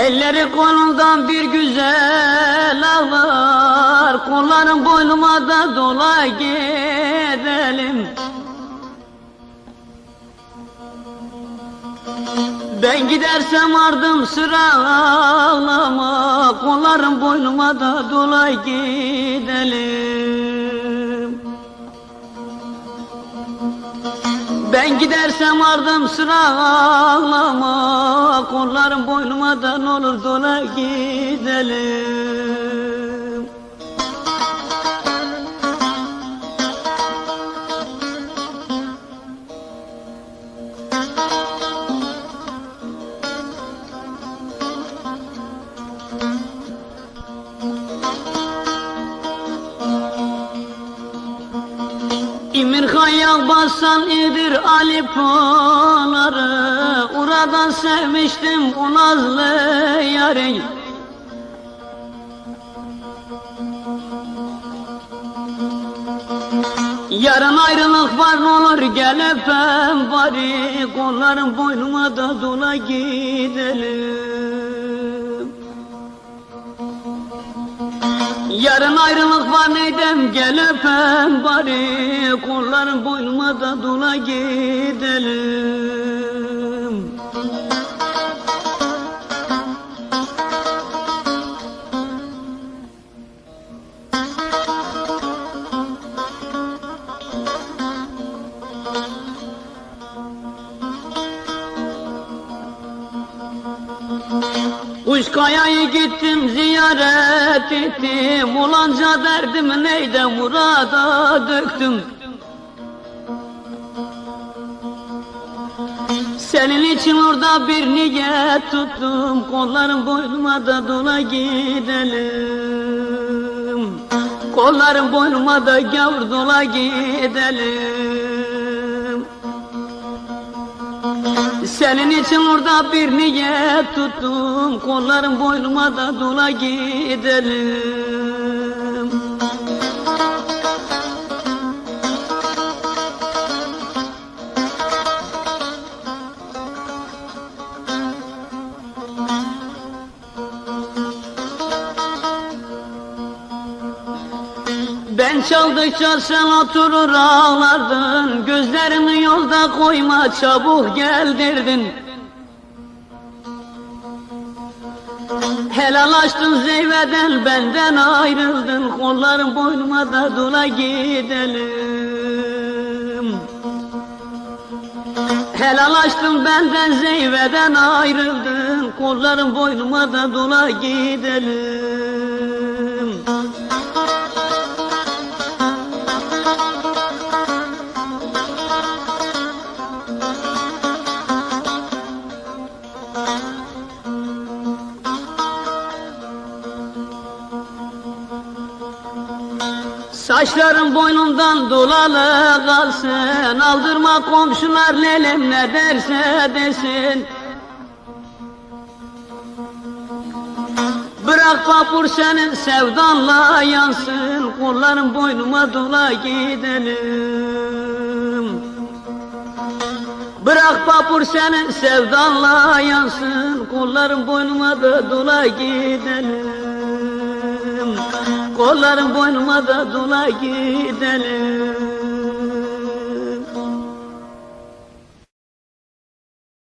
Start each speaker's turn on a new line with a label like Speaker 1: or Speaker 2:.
Speaker 1: Elleri kolundan bir güzel ağlar. Kolların boynuma da dola gidelim. Ben gidersem ardım sıra ağlama Kollarım boynuma da dola gidelim. Ben gidersem ardım sıra ağlama Kollarım boynuma da ne olur dola gidelim. İmir Hayyal basan idir Ali Pınar'ı Oradan sevmiştim o nazlı yarı Yarın ayrılık var ne olur gel öpem bari. Kollarım boynuma da dola gidelim. Yarın ayrılık var neydem gel öpem bari. Kollarım boynuma da dola gidelim Kuşkaya'yı gittim ziyaret ettim. Ulanca derdim neyde murada döktüm. Senin için orada bir niyet tuttum. Kollarım boynuma da dola gidelim. Kollarım boynuma da gavur dola gidelim senin için orada bir niyet tuttum. Kollarım boynuma da dola gidelim Ben çaldıkça sen oturur ağlardın. Gözlerimi yolda koyma çabuk geldirdin Helallaştın zeyveden benden ayrıldın. Kollarım boynuma da dola gidelim. Helallaştın benden zeyveden ayrıldın. Kollarım boynuma da dola gidelim Saçlarım boynumdan dolalı kalsın. Aldırma komşular lelem ne derse desin. Bırak vapur senin sevdanla yansın. Kollarım boynuma dola gidelim. Bırak vapur senin sevdanla yansın. Kollarım boynuma da dola gidelim Kollarım boynuma da dola gidelim